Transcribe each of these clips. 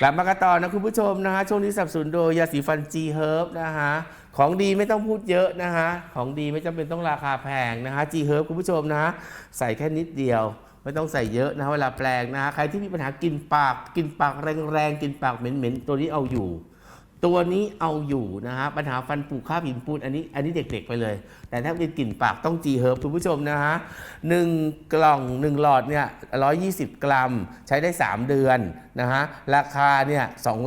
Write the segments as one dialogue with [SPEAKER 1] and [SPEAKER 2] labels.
[SPEAKER 1] กลับมากันต่อนะคุณผู้ชมนะฮะช่วงนี้สนับสนุนโดยยาสีฟันจีเฮิร์บนะฮะของดีไม่ต้องพูดเยอะนะฮะของดีไม่จำเป็นต้องราคาแพงนะฮะจีเฮิร์บคุณผู้ชมนะฮะใส่แค่นิดเดียว ไม่ต้องใส่เยอะนะฮะเวลาแปลงนะฮะใครที่มีปัญหากินปาก กินปากแรงๆกินปากเหม็นๆตัวนี้เอาอยู่ ตัวนี้เอาอยู่นะฮะปัญหาฟันปุข้าวหินปูนอันนี้อันนี้เด็กๆไปเลย แต่ถ้าเป็นกลิ่นปากต้องจีเฮิร์บคุณผู้ชมนะฮะหนึ่งกล่องหนึ่งหลอดเนี่ย120กรัม ใช้ได้ 3 เดือนนะฮะราคาเนี่ย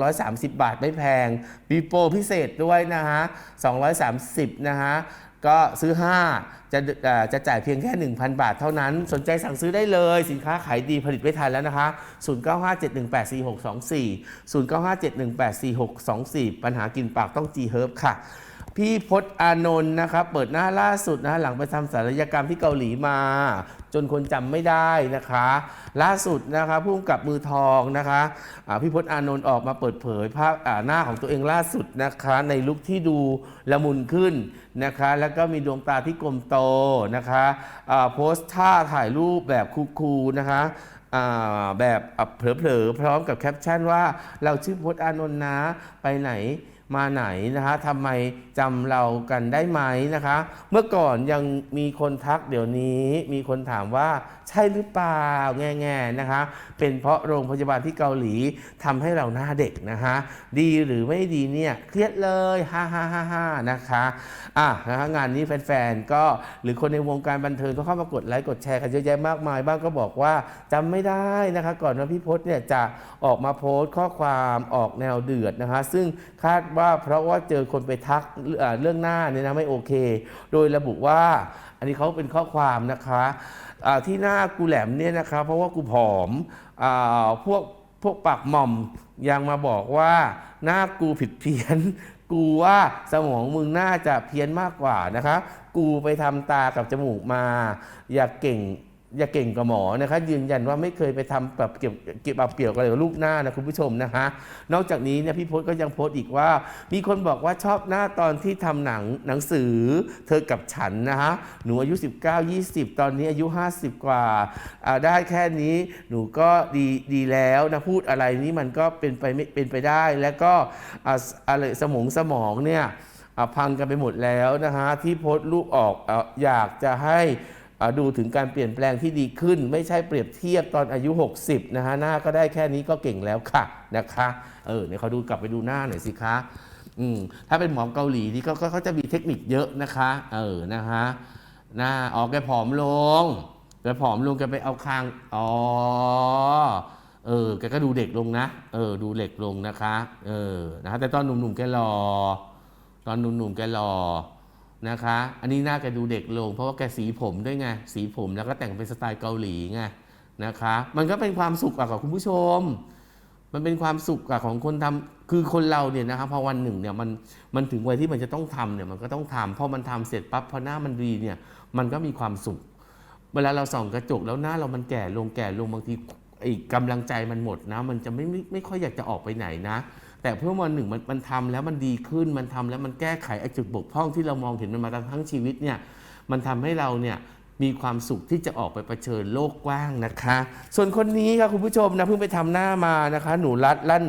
[SPEAKER 1] 230บาทไม่แพงปีโปรพิเศษด้วยนะฮะ230นะฮะ ก็ซื้อ 5 จะจะจ่ายเพียงแค่ 1,000 บาทเท่านั้น สนใจสั่งซื้อได้เลยสินค้าขายดีผลิตไม่ทันแล้วนะคะ 0957184624 0957184624 ปัญหากินปากต้อง G Herb ค่ะ พี่พศอานนท์นะครับ เปิดหน้าล่าสุดนะหลังไปทำศัลยกรรมที่เกาหลีมา จนคนจำไม่ได้นะคะ ล่าสุดนะคะผู้กำกับมือทองนะคะอ่าพี่พศอานนท์ออกมาเปิดเผยภาพหน้าของตัวเองล่าสุดนะคะ ในลุคที่ดูละมุนขึ้นนะคะ แล้วก็มีดวงตาที่กลมโตนะคะอ่าโพสท่าถ่ายรูปแบบคูลๆนะคะแบบเผลอๆพร้อมกับแคปชั่นว่าเราชื่อพจน์อานนท์นะไปไหน มาไหนนะคะทำไมจำเรากันได้ไหมนะคะ เมื่อก่อนยังมีคนทักเดี๋ยวนี้มีคนถามว่าใช่หรือเปล่าแง่ๆนะคะ เป็นเพราะโรงพยาบาลที่เกาหลีทำให้เราหน้าเด็กนะคะ ดีหรือไม่ดีเนี่ยเครียดเลยฮ่าฮ่าฮ่าฮ่านะคะอะนะคะงานนี้แฟนๆก็หรือคนในวงการบันเทิงก็เข้ามากดไลค์กดแชร์กันเยอะแยะมากมาย บ้างก็บอกว่าจำไม่ได้นะคะ ก่อนว่าพี่พศเนี่ยจะออกมาโพสต์ข้อความออกแนวเดือดนะคะ ซึ่งคาดว่าว่าเพราะว่าเจอคนไปทักเรื่องหน้าเนี่ยนะไม่โอเค โดยระบุว่าอันนี้เขาเป็นข้อความนะคะที่หน้ากูแหลมเนี่ยนะคะเพราะว่ากูผอมอพวกพวกปากหม่อมยังมาบอกว่าหน้ากูผิดเพี้ยน กูว่าสมองมึงน่าจะเพี้ยนมากกว่านะคะ กูไปทำตากับจมูกมา อย่าเก่ง อย่าเก่งกับหมอนะคะยืนยันว่าไม่เคยไปทำแบบเกี่ยวเกี่ยวกับเกี่ยวกับรูปหน้านะคุณผู้ชมนะคะ นอกจากนี้เนี่ยพี่พศก็ยังโพสต์อีกว่า มีคนบอกว่าชอบหน้าตอนที่ทำหนังหนังสือเธอกับฉันนะคะหนูอายุ 19 20 ตอนนี้อายุ 50 กว่าอ่าได้แค่นี้หนูก็ดีดีแล้วนะพูดอะไรนี้มันก็เป็นไปไม่เป็นไปได้ แล้วก็อ่อะไรสมองสมองเนี่ยพังกันไปหมดแล้วนะฮะที่โพสต์รูปออกออยากจะให้ ดูถึงการเปลี่ยนแปลงที่ดีขึ้น ไม่ใช่เปรียบเทียบตอนอายุ 60 นะฮะ หน้าก็ได้แค่นี้ก็เก่งแล้วค่ะนะคะเออเนี่ยเขาดูกลับไปดูหน้าหน่อยสิคะอืมถ้าเป็นหมอเกาหลีนี่ก็ก็เขาจะมีเทคนิคเยอะนะคะ เออนะคะหน้าออกแกผอมลงแกผอมลงแกไปเอาคางอ๋อเออแกก็ดูเด็กลงนะ เออ ดูเด็กลงนะคะ เออนะคะแต่ตอนหนุ่มๆแกหล่อตอนหนุ่มๆแกหล่อ นะคะ อันนี้หน้าแกดูเด็กลง เพราะว่าแกสีผมด้วยไง สีผมแล้วก็แต่งเป็นสไตล์เกาหลีไงนะคะ มันก็เป็นความสุขอะของคุณผู้ชม มันเป็นความสุขอะของคนทำคือคนเราเนี่ยนะครับพอวันหนึ่งเนี่ยมันมันถึงวัยที่มันจะต้องทำเนี่ยมันก็ต้องทำพอมันทำเสร็จปั๊บพอหน้ามันดีเนี่ยมันก็มีความสุข เวลาเราส่องกระจกแล้วหน้าเรามันแก่ลงแก่ลงบางทีไอ้กำลังใจมันหมดนะ มันจะไม่ไม่ไม่ค่อยอยากจะออกไปไหนนะ แต่เพื่อวันหนึ่งมันมันทำแล้วมันดีขึ้น มันทำแล้วมันแก้ไขไอ้จุดบกพร่องที่เรามองเห็นมันมาทั้งชีวิตเนี่ย มันทำให้เราเนี่ย มีความสุขที่จะออกไปเผชิญโลกกว้างนะคะ ส่วนคนนี้ค่ะคุณผู้ชมนะเพิ่งไปทำหน้ามานะคะ หนูรัดลั่น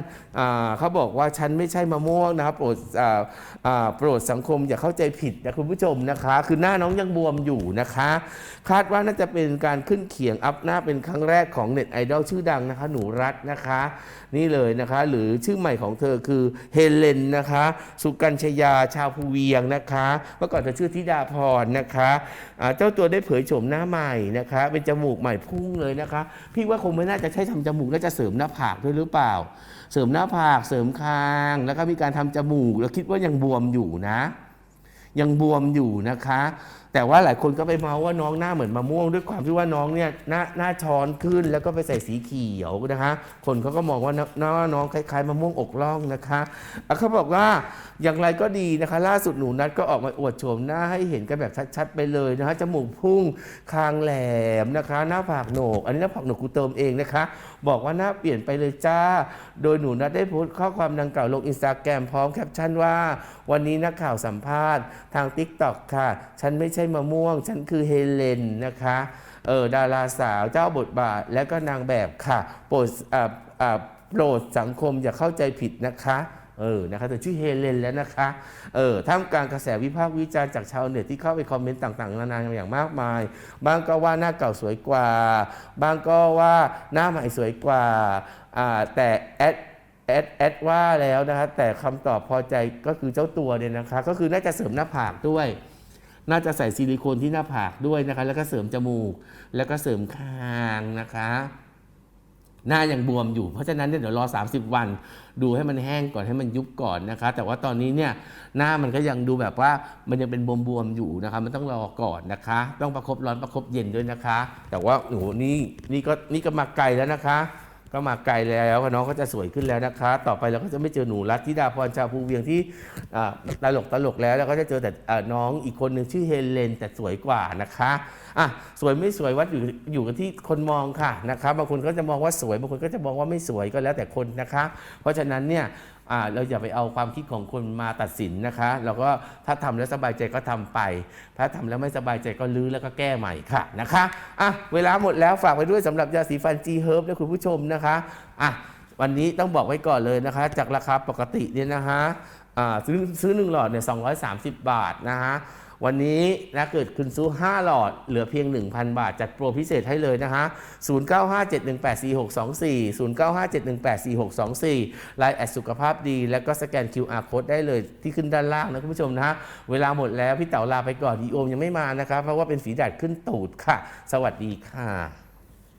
[SPEAKER 1] เขาบอกว่าฉันไม่ใช่มะม่วงนะครับโปรดโปรดสังคมอย่าเข้าใจผิดนะคุณผู้ชมนะคะ คือหน้าน้องยังบวมอยู่นะคะ คาดว่าน่าจะเป็นการขึ้นเขียงอัพหน้าเป็นครั้งแรกของเน็ตไอดอลชื่อดังนะคะ หนูรัดนะคะ นี่เลยนะคะ หรือชื่อใหม่ของเธอคือเฮเลนนะคะ สุกัญชยาชาวภูเวียงนะคะเมื่อก่อนเธอชื่อธิดาพรนะคะอ่าเจ้าตัวได้เผยโฉมหน้าใหม่นะคะ เป็นจมูกใหม่พุ่งเลยนะคะ พี่ว่าคงไม่น่าจะใช้ทำจมูกน่าจะเสริมหน้าผากด้วยหรือเปล่า เสริมหน้าผากเสริมคาง แล้วก็มีการทำจมูก แล้วคิดว่ายังบวมอยู่นะ ยังบวมอยู่นะคะแต่ว่าหลายคนก็ไปเมาว่าน้องหน้าเหมือนมะม่วง ด้วยความที่ว่าน้องเนี่ยหน้าหน้าช้อนขึ้นแล้วก็ไปใส่สีเขียวนะคะ คนเขาก็มองว่าน้าน้องคล้ายๆมะม่วงอกล่องนะคะอะเขาบอกว่าอย่างไรก็ดีนะคะ ล่าสุดหนูนัดก็ออกมาอวดโฉมหน้าให้เห็นกันแบบชัดๆไปเลยนะคะจมูกพุ่งคางแหลมนะคะ หน้าผากโหนก อันนี้หน้าผากโหนกกูเติมเองนะคะ บอกว่าหน้าเปลี่ยนไปเลยจ้า โดยหนูนัดได้โพสต์ข้อความดังกล่าวลงอินสตาแกรมพร้อมแคปชั่นว่า วันนี้นักข่าวสัมภาษณ์ทาง t ิ k t o k ค่ะ ฉันไม่ใช่มะม่วง ฉันคือเฮเลนนะคะเออดาราสาวเจ้าบทบาท และก็นางแบบค่ะโปรดอ่าอ่าโปรดสังคมอย่าเข้าใจผิดนะคะเออ นะคะเธอชื่อเฮเลนแล้วนะคะ เออ ท่ามกลางกระแสวิพากษ์วิจารณ์จากชาวเน็ตที่เข้าไปคอมเมนต์ต่างๆ นานาอย่างมากมาย บางก็ว่าหน้าเก่าสวยกว่า บางก็ว่าหน้าใหม่สวยกว่า อ่า แต่แอดแอดแอดว่าแล้วนะคะ แต่คำตอบพอใจก็คือเจ้าตัวเนี่ยนะคะ ก็คือน่าจะเสริมหน้าผากด้วย น่าจะใส่ซิลิโคนที่หน้าผากด้วยนะคะ แล้วก็เสริมจมูก แล้วก็เสริมคางนะคะ หน้ายังบวมอยู่ เพราะฉะนั้นเนี่ยเดี๋ยวรอ 30 วัน ดูให้มันแห้งก่อนให้มันยุบก่อนนะคะ แต่ว่าตอนนี้เนี่ยหน้ามันก็ยังดูแบบว่ามันยังเป็นบวมๆอยู่นะคะ มันต้องรอก่อนนะคะ ต้องประคบร้อนประคบเย็นด้วยนะคะ แต่ว่าหนูนี่นี่ก็นี่ก็มาไกลแล้วนะคะ ก็มาไกลแล้วน้องก็จะสวยขึ้นแล้วนะคะ ต่อไปเราก็จะไม่เจอหนูรัตธิดาพรชาภูเวียงที่ตลกตลกแล้ว แล้วก็จะเจอแต่น้องอีกคนหนึ่งชื่อเฮเลนแต่สวยกว่านะคะอะสวยไม่สวยวัดอยู่อยู่กันที่คนมองค่ะนะคะบางคนก็จะมองว่าสวยบางคนก็จะมองว่าไม่สวยก็แล้วแต่คนนะคะ เพราะฉะนั้นเนี่ย อ่าเราอย่าไปเอาความคิดของคนมาตัดสินนะคะ เราก็ถ้าทำแล้วสบายใจก็ทำไป ถ้าทำแล้วไม่สบายใจก็ลื้อแล้วก็แก้ใหม่ค่ะนะคะอะเวลาหมดแล้วฝากไว้ด้วยสำหรับยาสีฟัน G Herb นะคุณผู้ชมนะคะอะวันนี้ต้องบอกไว้ก่อนเลยนะคะ จากราคาปกติเนี่ยนะคะอ่าซื้อซื้อหนึ่งหลอดเนี่ย230บาทนะคะ วันนี้นะเกิดคุณซื้อ 5 หลอด เหลือเพียง 1,000 บาท จัดโปรพิเศษให้เลยนะคะ0957184624 0957184624ไลน์แอดสุขภาพดี แล้วก็สแกน QR code ได้เลยที่ขึ้นด้านล่างนะคุณผู้ชมนะฮะ เวลาหมดแล้ว พี่เต๋าลาไปก่อนอีโอมยังไม่มานะครับ เพราะว่าเป็นฝีดาดขึ้นตูดค่ะ สวัสดีค่ะ